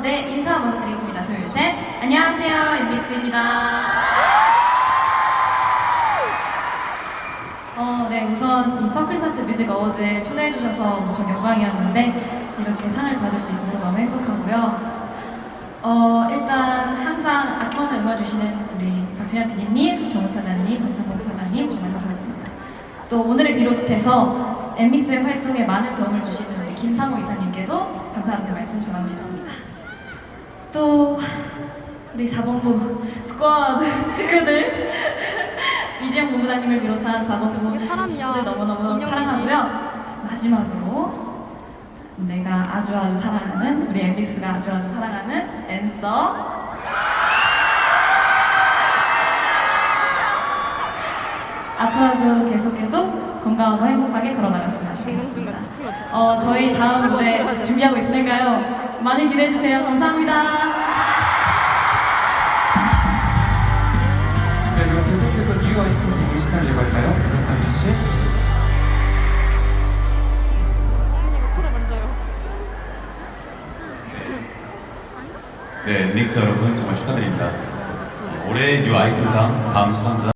어, 네, 인사 먼저 드리겠습니다. 둘, 셋. 안녕하세요, 엠믹스입니다. 어, 네, 우선 이 서클 차트 뮤직 어워드에 초대해주셔서 무척 영광이었는데, 이렇게 상을 받을 수 있어서 너무 행복하고요. 어, 일단 항상 악원을 응원해주시는 우리 박진현 PD님, 정우 사장님, 박상복 사장님 정말 감사드립니다. 또 오늘을 비롯해서 엠믹스의 활동에 많은 도움을 주시는 우리 김상호 이사님께도 감사하다는 말씀 전하고 싶습니다. 또 우리 4본부 스쿼드 식구들 이재영 본부장님을 비롯한 4본부 이게 사람이야. 식구들 너무너무. 사랑하고요. 마지막으로 내가 아주 아주 사랑하는 우리 엠빅스가 아주 아주 사랑하는 앤서 앞으로도 계속 계속 건강하고 행복하게 걸어나갔으면 좋겠습니다. 어, 저희 다음 무대 준비하고 있으니까요. 많이 기대해 주세요. 감사합니다. 네, 닉스 여러분 정말 축하드립니다. 올해 뉴 아이콘상 다음 수상자